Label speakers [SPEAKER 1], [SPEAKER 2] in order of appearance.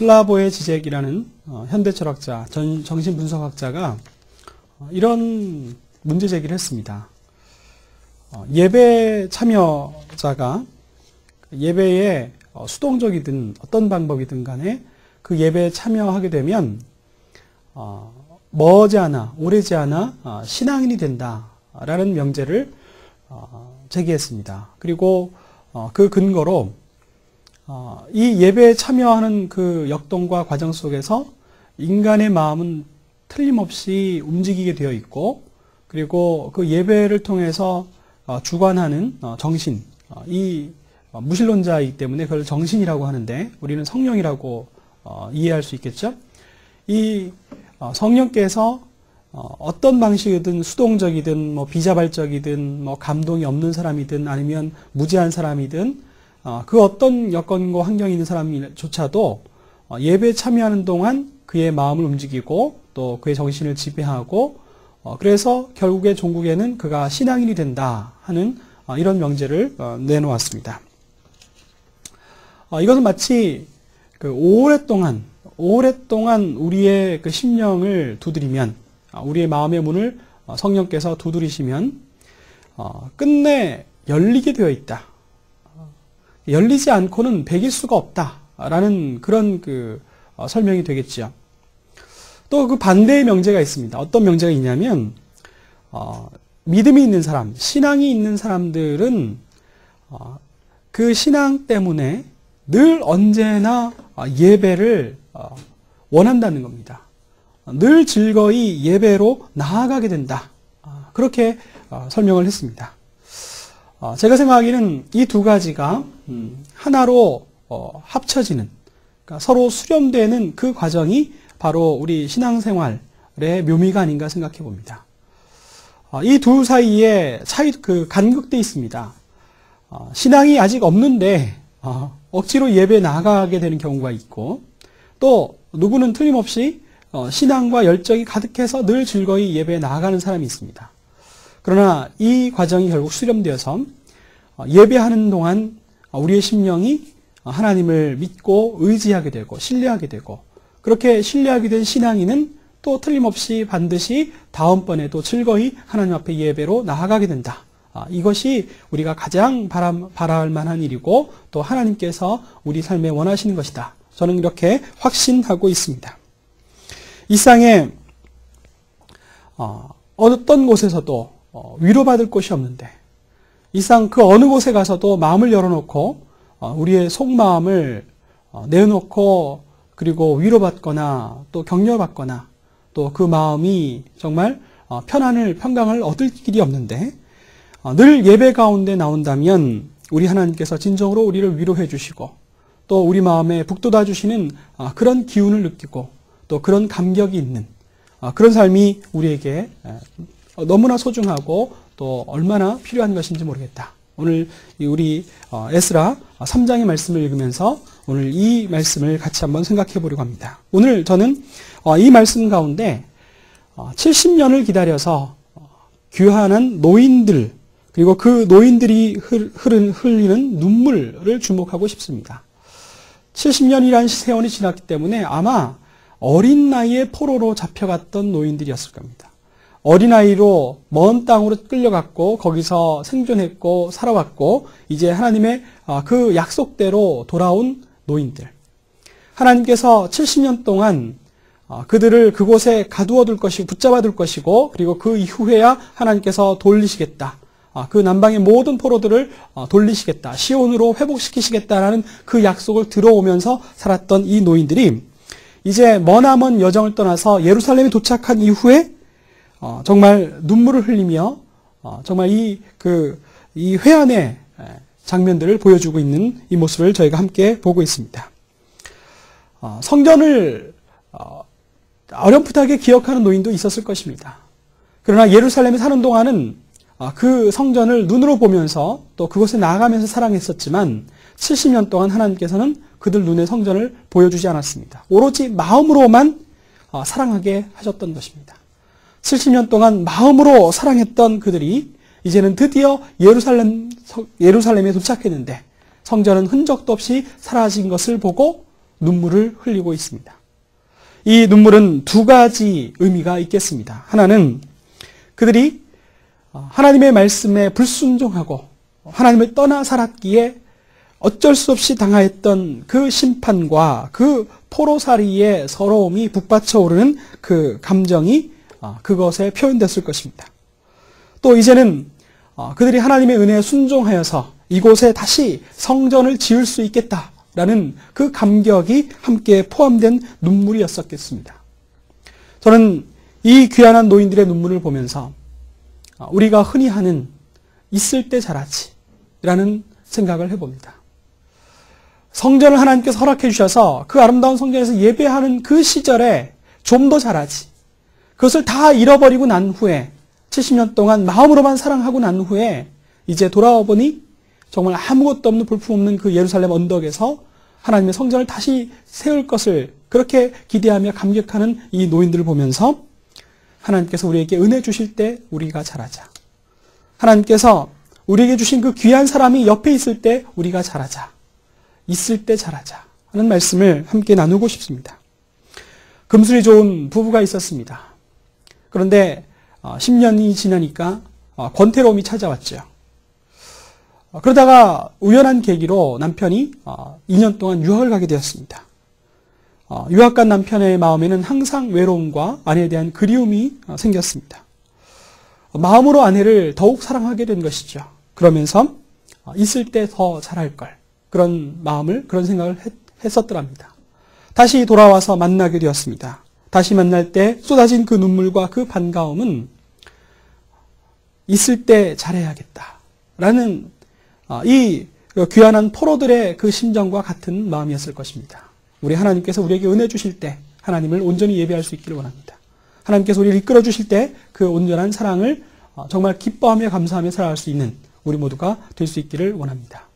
[SPEAKER 1] 슬라보의 지적이라는 어, 현대 철학자, 전, 정신 분석학자가 어, 이런 문제 제기를 했습니다. 어, 예배 참여자가 예배에 어, 수동적이든 어떤 방법이든 간에 그 예배에 참여하게 되면 어, 머지않아 오래지 않아 어, 신앙인이 된다라는 명제를 어, 제기했습니다. 그리고 어, 그 근거로 어, 이 예배에 참여하는 그 역동과 과정 속에서 인간의 마음은 틀림없이 움직이게 되어 있고 그리고 그 예배를 통해서 어, 주관하는 어, 정신 어, 이 어, 무신론자이기 때문에 그걸 정신이라고 하는데 우리는 성령이라고 어, 이해할 수 있겠죠. 이 어, 성령께서 어, 어떤 방식이든 수동적이든 뭐 비자발적이든 뭐 감동이 없는 사람이든 아니면 무지한 사람이든 어, 그 어떤 여건과 환경이 있는 사람조차도 어, 예배에 참여하는 동안 그의 마음을 움직이고 또 그의 정신을 지배하고 어, 그래서 결국에 종국에는 그가 신앙인이 된다 하는 어, 이런 명제를 어, 내놓았습니다. 어, 이것은 마치 그 오랫동안 오랫동안 우리의 그 심령을 두드리면 아, 우리의 마음의 문을 어, 성령께서 두드리시면 어, 끝내 열리게 되어 있다. 어, 열리지 않고는 배길 수가 없다라는 그런 그 어, 설명이 되겠지요. 또 그 반대의 명제가 있습니다. 어떤 명제가 있냐면 어, 믿음이 있는 사람, 신앙이 있는 사람들은 어, 그 신앙 때문에 늘 언제나 어, 예배를 어, 원한다는 겁니다. 늘 즐거이 예배로 나아가게 된다. 아, 그렇게 어, 설명을 했습니다. 어, 제가 생각하기에는 이 두 가지가 음, 하나로 어, 합쳐지는 그러니까 서로 수렴되는 그 과정이 바로 우리 신앙생활의 묘미가 아닌가 생각해 봅니다. 이두 사이에 차이 그 간극돼 있습니다. 어, 신앙이 아직 없는데 어, 억지로 예배 나가게 되는 경우가 있고 또 누구는 틀림없이 어, 신앙과 열정이 가득해서 늘 즐거이 예배에 나아가는 사람이 있습니다. 그러나 이 과정이 결국 수렴되어서 어, 예배하는 동안 우리의 심령이 하나님을 믿고 의지하게 되고 신뢰하게 되고 그렇게 신뢰하게 된 신앙인은 또 틀림없이 반드시 다음번에도 즐거이 하나님 앞에 예배로 나아가게 된다. 아, 이것이 우리가 가장 바람, 바랄 만한 일이고 또 하나님께서 우리 삶에 원하시는 것이다. 저는 이렇게 확신하고 있습니다. 이 땅에 어, 어떤 곳에서도 어, 위로받을 곳이 없는데. 이땅그 어느 곳에 가서도 마음을 열어놓고 어, 우리의 속마음을 어, 내놓고 그리고 위로받거나 또 격려받거나 또 그 마음이 정말 어, 편안을 평강을 얻을 길이 없는데 어, 늘 예배 가운데 나온다면 우리 하나님께서 진정으로 우리를 위로해 주시고 또 우리 마음에 북돋아 주시는 어, 그런 기운을 느끼고 또 그런 감격이 있는 그런 삶이 우리에게 너무나 소중하고 또 얼마나 필요한 것인지 모르겠다. 오늘 우리 에스라 3장의 말씀을 읽으면서 오늘 이 말씀을 같이 한번 생각해 보려고 합니다. 오늘 저는 이 말씀 가운데 70년을 기다려서 귀환한 노인들 그리고 그 노인들이 흘리는 눈물을 주목하고 싶습니다. 70년이라는 세월이 지났기 때문에 아마 어린 나이에 포로로 잡혀갔던 노인들이었을 겁니다. 어린아이로 먼 땅으로 끌려갔고 거기서 생존했고 살아왔고 이제 하나님의 아, 그 약속대로 돌아온 노인들. 하나님께서 70년 동안 아, 그들을 그곳에 가두어 둘 것이고 붙잡아 둘 것이고 그리고 그 이후에야 하나님께서 돌리시겠다. 아, 그 남방의 모든 포로들을 어, 돌리시겠다. 시온으로 회복시키시겠다라는 그 약속을 들어오면서 살았던 이 노인들이 이제 머나먼 여정을 떠나서 예루살렘에 도착한 이후에 어, 정말 눈물을 흘리며 어, 정말 이 그 이 회한의 장면들을 보여주고 있는 이 모습을 저희가 함께 보고 있습니다. 성전을 어렴풋하게 기억하는 노인도 있었을 것입니다. 그러나 예루살렘에 사는 동안은 아, 그 성전을 눈으로 보면서 또 그곳에 나아가면서 사랑했었지만 70년 동안 하나님께서는 그들 눈에 성전을 보여주지 않았습니다. 오로지 마음으로만 아, 사랑하게 하셨던 것입니다. 70년 동안 마음으로 사랑했던 그들이 이제는 드디어 예루살렘, 예루살렘에 도착했는데 성전은 흔적도 없이 사라진 것을 보고 눈물을 흘리고 있습니다. 이 눈물은 두 가지 의미가 있겠습니다. 하나는 그들이 하나님의 말씀에 불순종하고 하나님을 떠나 살았기에 어쩔 수 없이 당하였던 그 심판과 그 포로살이의 서러움이 북받쳐 오르는 그 감정이 그것에 표현됐을 것입니다. 또 이제는 그들이 하나님의 은혜에 순종하여서 이곳에 다시 성전을 지을 수 있겠다라는 그 감격이 함께 포함된 눈물이었었겠습니다. 저는 이 귀한한 노인들의 눈물을 보면서 우리가 흔히 하는 있을 때 잘하지 라는 생각을 해봅니다. 성전을 하나님께서 허락해 주셔서 그 아름다운 성전에서 예배하는 그 시절에 좀 더 잘하지. 그것을 다 잃어버리고 난 후에 70년 동안 마음으로만 사랑하고 난 후에 이제 돌아와 보니 정말 아무것도 없는 볼품없는 그 예루살렘 언덕에서 하나님의 성전을 다시 세울 것을 그렇게 기대하며 감격하는 이 노인들을 보면서 하나님께서 우리에게 은혜 주실 때 우리가 잘하자. 하나님께서 우리에게 주신 그 귀한 사람이 옆에 있을 때 우리가 잘하자. 있을 때 잘하자. 하는 말씀을 함께 나누고 싶습니다. 금술이 좋은 부부가 있었습니다. 그런데 10년이 지나니까 어, 권태로움이 찾아왔죠. 어, 그러다가 우연한 계기로 남편이 2년 어, 동안 유학을 가게 되었습니다. 유학 간 남편의 마음에는 항상 외로움과 아내에 대한 그리움이 생겼습니다. 마음으로 아내를 더욱 사랑하게 된 것이죠. 그러면서 있을 때 더 잘할 걸. 그런 마음을, 그런 생각을 했었더랍니다. 다시 돌아와서 만나게 되었습니다. 다시 만날 때 쏟아진 그 눈물과 그 반가움은 있을 때 잘해야겠다. 라는 아, 이 귀한한 포로들의 그 심정과 같은 마음이었을 것입니다. 우리 하나님께서 우리에게 은혜 주실 때 하나님을 온전히 예배할 수 있기를 원합니다. 하나님께서 우리를 이끌어 주실 때 그 온전한 사랑을 어, 정말 기뻐하며 감사하며 살아갈 수 있는 우리 모두가 될 수 있기를 원합니다.